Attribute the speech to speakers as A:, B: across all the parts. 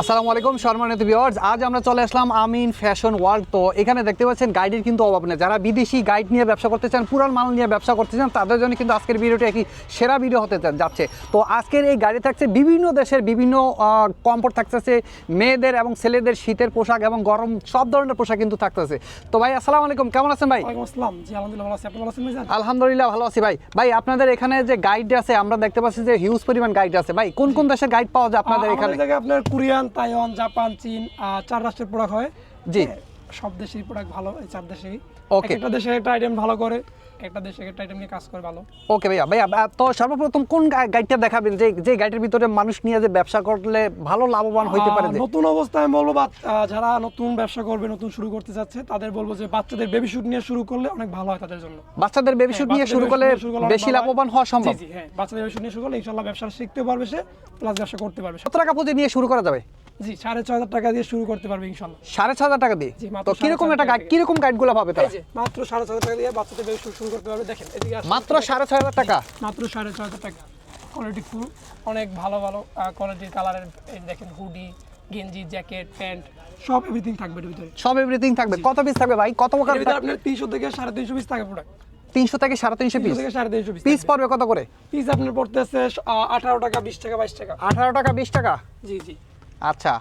A: আসসালামু আলাইকুম সম্মানিত ভিউয়ার্স আজ আমরা চলে আসলাম আমিন ফ্যাশন ওয়ার্ল্ড তো এখানে দেখতে পাচ্ছেন গাইডের কিন্তু অভাব নেই। যারা বিদেশি গাইড নিয়ে ব্যবসা করতে চান পুরান মাল নিয়ে ব্যবসা করতে চান তাদের জন্য কিন্তু আজকের ভিডিওটি একই সেরা ভিডিও হতে যাচ্ছে। তো আজকের এই গাড়ি থাকছে বিভিন্ন দেশের বিভিন্ন কমফোর্ট থাকতেছে। মেয়েদের এবং ছেলেদের শীতের পোশাক এবং গরম সব ধরনের পোশাক কিন্তু থাকতেছে। তো ভাই আসসালামু আলাইকুম কেমন আছেন ভাই?
B: আসসালাম। জি আলহামদুলিল্লাহ ভালো আছি।
A: আলহামদুলিল্লাহ ভালো ভাই। ভাই আপনাদের এখানে যে গাইড আছে আমরা দেখতে পাচ্ছি যে হিউজ পরিমাণ গাইড আছে। ভাই কোন কোন দেশের গাইড পাওয়া যায় আপনাদের এখানে?
B: আপনার কোরিয়ান তাইওয়ান জাপান চীন চার রাষ্ট্রের প্রোডাক্ট হয়
A: জি।
B: হ্যাঁ, সব দেশের প্রোডাক্ট ভালো এই চার দেশেই।
A: Okay.
B: একটা দেশে একটা আইটেম ভালো করে একটা দেশে একটা আইটেম নিয়ে কাজ করে ভালো।
A: ওকে ভাইয়া ভাইয়া তো সর্বপ্রথম কোন গাইডটা দেখাবেন? যে যে গাইডের ভিতরে মানুষ নিয়ে যে ব্যবসা করলে ভালো লাভবান হইতে পারে
B: নতুন অবস্থায় আমি বলব যারা নতুন ব্যবসা করবে নতুন শুরু করতে যাচ্ছে তাদের বলব যে বাচ্চাদের বেবি শুট নিয়ে শুরু করলে অনেক ভালো হয় তাদের জন্য।
A: বাচ্চাদের বেবি শুট
B: হ্যাঁ,
A: নিয়ে শুরু করলে বেশি
B: হয়।
A: লাভবান হওয়া সম্ভব?
B: জি হ্যাঁ বাচ্চাদের বেবি শুট নিয়ে শুরু করলে ইনশাল্লাহ ব্যবসা শিখতে পারবে সে প্লাস ব্যবসা করতে পারবে
A: কত টাকা পুঁজি নিয়ে শুরু করা যাবে?
B: জি সাড়ে ছয় হাজার টাকা দিয়ে শুরু করতে পারবে ইনশাল্লাহ।
A: সাড়ে ছ হাজার টাকা দিয়ে? তো কীরকম একটা গাইড। কীরকম গাইডগুলো পাবে তারা?
B: মাত্র সাড়ে ছয় হাজার টাকা দিয়ে বাচ্চাদের শুট শুরু করতে পারবে। দেখেন এদিকে
A: মাত্র সাড়ে ছয় হাজার টাকা?
B: মাত্র সাড়ে ছয় হাজার টাকা। কোয়ালিটি ফুল অনেক ভালো ভালো কোয়ালিটির কালারের দেখেন হুডি গেঞ্জি জ্যাকেট প্যান্ট সব এভরিথিং থাকবে এর ভিতরে।
A: সব এভরিথিং থাকবে। কত পিস থাকবে ভাই? কত প্রকার
B: আপনার তিনশো থেকে সাড়ে তিনশো পিস থাকে প্রোডাক্ট
A: তিনশো থেকে সাড়ে তিনশো পিস
B: তিনশো থেকে সাড়ে তিনশো পিস
A: পিস পড়বে কত করে?
B: পিস আপনার পড়তেছে আঠারো টাকা বিশ টাকা বাইশ টাকা।
A: আঠারো টাকা বিশ টাকা?
B: জি জি।
A: আচ্ছা।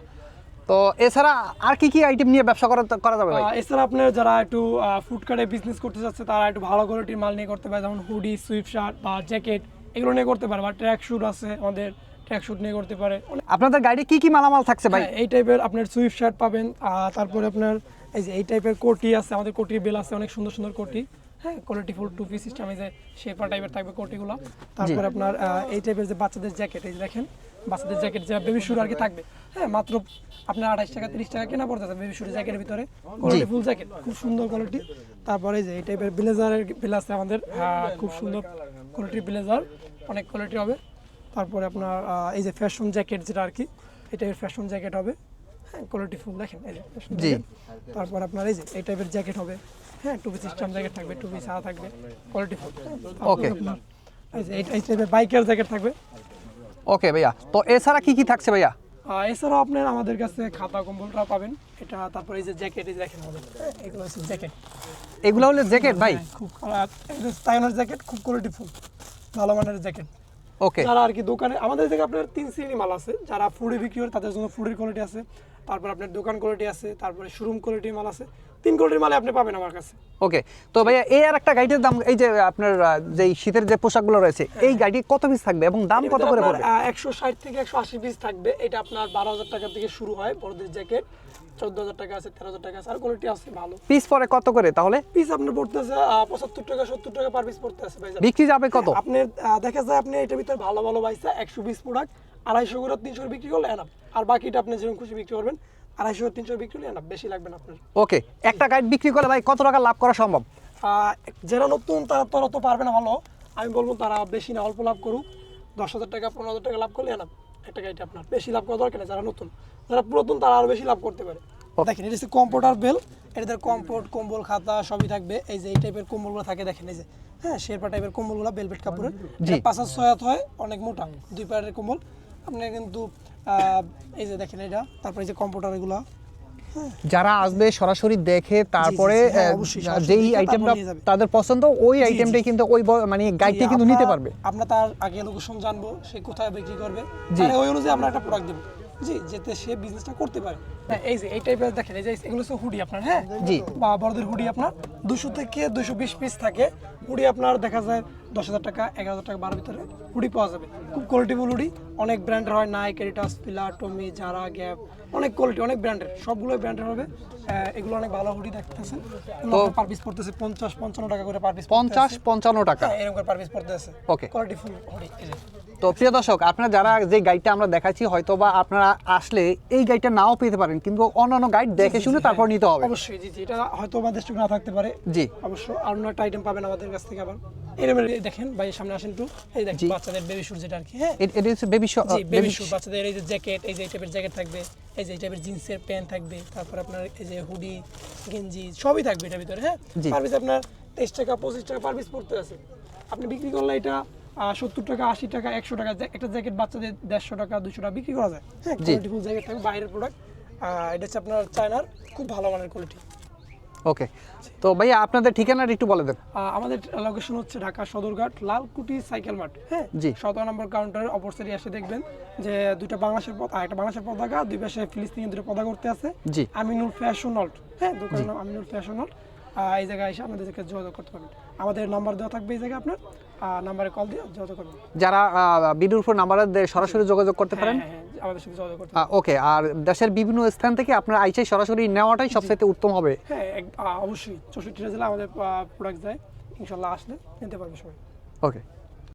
A: তো এছাড়া আর কি কি আইটেম নিয়ে ব্যবসা করা করা যাবে ভাই?
B: এছাড়া আপনার যারা একটু ফুডকার্টে বিজনেস করতে যাচ্ছে তারা একটু ভালো কোয়ালিটির মাল নিয়ে করতে পারে যেমন হুডি সুইফট শার্ট বা জ্যাকেট এগুলো নিয়ে করতে পারে বা ট্র্যাক শুট আছে আমাদের ট্র্যাক শুট নিয়ে করতে পারে।
A: আপনাদের গাড়ি কি কি মালামাল থাকছে ভাই?
B: হ্যাঁ, এই টাইপের আপনার সুইফট শার্ট পাবেন আর তারপরে আপনার এই যে এই টাইপের কোটি আছে আমাদের কোটির বেল আছে অনেক সুন্দর সুন্দর কোটি। হ্যাঁ quality full two piece system এই যে শেপার টাইপের থাকবে কোটিগুলো। তারপরে আপনার এই টাইপের যে বাচ্চাদের জ্যাকেট এই দেখেন বাচ্চাদের জ্যাকেট যে বেবি শুট আর কি থাকবে। হ্যাঁ মাত্র আপনার আঠাশ টাকা তিরিশ টাকা কেনা পড়তেছে বেবি শুট জ্যাকেটের ভিতরে। কোয়ালিটি ফুল জ্যাকেট খুব সুন্দর কোয়ালিটি তারপরে যে এই টাইপের ব্লেজারের বেল আমাদের। খুব সুন্দর কোয়ালিটির ব্লেজার অনেক কোয়ালিটি হবে। তারপরে আপনার এই যে ফ্যাশন জ্যাকেট যেটা আর কি এই টাইপের ফ্যাশন জ্যাকেট হবে। হ্যাঁ কোয়ালিটি ফুল দেখেন এই যে। তারপর আপনার এই যে এই টাইপের জ্যাকেট হবে। হ্যাঁ টু পিস সিস্টেম জ্যাকেট থাকবে টু পিস সাদা থাকবে। Quality
A: Okay.
B: এই টাইপের বাইকের জ্যাকেট থাকবে।
A: ওকে ভাইয়া। তো এছাড়া কি কি থাকছে ভাইয়া?
B: আহ, এছাড়াও আপনার আমাদের কাছে খাতা কম্বলটা পাবেন। এটা তারপর এই যে জ্যাকেট এই দেখেন হ্যাঁ, এগুলো হচ্ছে জ্যাকেট
A: এগুলো হলো জ্যাকেট ভাই?
B: খুব তাইনের জ্যাকেট খুব কোয়ালিটি ফুল ভালো মানের জ্যাকেট
A: ওকে
B: যারা আর কি দোকানে আমাদের থেকে আপনার তিন শ্রেণি মাল আছে। যারা ফুডে বিক্রি করে তাদের জন্য ফুডের কোয়ালিটি আছে। তারপর আপনার দোকান কোয়ালিটি আছে তারপরে শোরুম কোয়ালিটির মাল আছে তিন কোয়ালিটির মালে আপনি পাবেন আমার কাছে।
A: ওকে তো ভাইয়া এই আর একটা গাড়ির দাম এই যে আপনার যে শীতের যে পোশাকগুলো রয়েছে এই গাড়ি কত পিস থাকবে এবং দাম কত করে পড়বে?
B: একশো ষাট থেকে একশো আশি পিস থাকবে। এটা আপনার বারো হাজার টাকা থেকে শুরু হয় বড়দের জ্যাকেট চোদ্দ হাজার টাকা আছে তেরো হাজার টাকা আছে আর কোয়ালিটি আছে ভালো।
A: পিস পরে কত করে তাহলে?
B: পিস আপনার পড়তেছে পঁচাত্তর টাকা সত্তর টাকা পার পিস পড়তেছে ভাই
A: বিক্রি যাবে কত?
B: আপনি দেখা যায় আপনি এটার ভিতরে ভালো ভালো পাইছে একশো বিশ প্রোডাক্ট আড়াইশো করে তিনশো বিক্রি করলে এনাফ। আর বাকিটা আপনি যেরকম খুশি বিক্রি করবেন আড়াইশো তিনশো বিক্রি করলে এনাফ। বেশি লাগবে না আপনার।
A: ওকে একটা গাড়ি বিক্রি করলে ভাই কত টাকা লাভ করা সম্ভব?
B: যারা নতুন তারা তো অত পারবে না ভালো। আমি বলব তারা বেশি না অল্প লাভ করুক। দশ হাজার টাকা পনেরো হাজার টাকা লাভ করলে এনাফ। একটা গাড়িটা আপনার। বেশি লাভ করা দরকার নেই যারা নতুন। যারা পুরাতন তারা আরও বেশি লাভ করতে পারে। দেখেন এটা হচ্ছে কম্পোর্টার বেল এটাদের কম্পোর্ট কম্বল খাতা সবই থাকবে। এই যে এই টাইপের কম্বলগুলো থাকে দেখেন এই যে। হ্যাঁ শেরপা টাইপের কম্বলগুলো বেলভেট কাপড়ের। পাঁচ হাজার ছয় হাত হয় অনেক মোটা। দুই পাড়ের কম্বল। আপনি কিন্তু এই যে দেখেন এটা তারপরে এই যে কম্পোর্টার এগুলো
A: যারা আসবে সরাসরি দেখে তারপরে
B: হ্যাঁ,
A: যেই আইটেমটা। তাদের পছন্দ ওই আইটেমটাই কিন্তু ওই মানে গাইডটি কিন্তু নিতে পারবে।
B: আমরা তার আগে লোকেশন জানব সে কোথায় বিক্রি করবে।
A: জি।
B: ওই অনুযায়ী আমরা একটা প্রোডাক্ট দেবো। জি যাতে সে বিজনেসটা করতে পারে। হ্যাঁ এই যে এই টাইপের দেখেন এই যে এগুলো হচ্ছে হুডি আপনার হ্যাঁ?
A: জি।
B: বা বড়দের হুডি আপনার। দুশো থেকে দুশো বিশ পিস থাকে। হুডি আপনার দেখা যায় দশ হাজার টাকা এগারো হাজার টাকা বারো ভিতরে হুডি পাওয়া যাবে। খুব কোয়ালিটিফুল হুডি। অনেক ব্র্যান্ডের হয় Nike Adidas Fila Tommy Zara Gap অনেক কোয়ালিটি অনেক ব্র্যান্ডের। সবগুলো ব্র্যান্ডের হবে। এগুলো অনেক ভালো হুডি দেখতেছেন। তো পার পিস পড়তেছে পঞ্চাশ পঞ্চান্ন টাকা করে পার পিস
A: পঞ্চাশ পঞ্চান্ন টাকা।
B: হ্যাঁ এরকম করে পার পিস পড়তেছে।
A: Okay.
B: কোয়ালিটি ফুল হুডি
A: তো প্রিয় দর্শক আপনারা যারা যে গাইডটা আমরা দেখাচ্ছি হয়তো বা আপনারা আসলে এই গাইডটা নাও পেতে পারেন কিন্তু অন্যান্য গাইড দেখে শুনে তারপর নিতে হবে।
B: অবশ্যই জি জি এটা হয়তো আমাদের না থাকতে পারে।
A: জি।
B: অবশ্য আর অন্য একটা আইটেম পাবেন আমাদের কাছ থেকে আবার। এরকম দেখেন ভাই সামনে আসেন একটু। এই দেখেন বাচ্চাদের বেবি শুট যেটা আর কি হ্যাঁ?
A: এটা হচ্ছে বেবি
B: জি বেবি শুট বাচ্চাদের এই যে জ্যাকেট এই যে এই টাইপের জ্যাকেট থাকবে এই যে এই টাইপের জিন্সের প্যান্ট থাকবে তারপর আপনার এই যে হুডি গেঞ্জি সবই থাকবে এটার ভিতরে হ্যাঁ?
A: জি।
B: পার পিস আপনার তেইশ টাকা পঁচিশ টাকা পার পিস পড়তে আছে। আপনি বিক্রি করলে এটা সত্তর টাকা আশি টাকা একশো টাকা একটা জ্যাকেট বাচ্চাদের দেড়শো টাকা দুশো টাকা বিক্রি করা যায় হ্যাঁ? কোয়ালিটিফুল জ্যাকেট থাকবে বাইরের প্রোডাক্ট এটা হচ্ছে আপনার চায়নার খুব ভালো মানের কোয়ালিটি
A: ওকে তো ভাইয়া আপনাদের ঠিকানাটা একটু বলে দেন।
B: আমাদের লোকেশন হচ্ছে ঢাকা সদরঘাট লালকুটি সাইকেল মাঠ হ্যাঁ?
A: জি।
B: সতেরো নম্বর কাউন্টারের অপর সাইডে এসে দেখবেন যে দুইটা বাংলাদেশের পথ একটা বাংলাদেশের পতাকা দুই পাশে ফিলিস্তিনি দুটো পতাকা করতে আছে।
A: জি।
B: আমিনুল ফ্যাশন হল্ট হ্যাঁ? দোকানের নাম আমিনুল ফ্যাশন হল্ট এই জায়গায় এসে সাথে যোগাযোগ করতে পারবেন। আমাদের নাম্বার দেওয়া থাকবে এই জায়গায় আপনার। নাম্বারে কল দিয়ে যোগাযোগ করবেন।
A: যারা ভিডিওর উপর নাম্বারে সরাসরি যোগাযোগ করতে পারেন।
B: হ্যাঁ হ্যাঁ। আমাদের সাথে যোগাযোগ করতে
A: ওকে আর দেশের বিভিন্ন স্থান থেকে আপনার আইসাই সরাসরি নেওয়াটাই সবচেয়ে উত্তম হবে।
B: হ্যাঁ অবশ্যই। চৌষট্টিটা জেলা আমাদের প্রোডাক্ট দেয়। ইনশাল্লাহ আসলে নিতে পারবে সবাই।
A: ওকে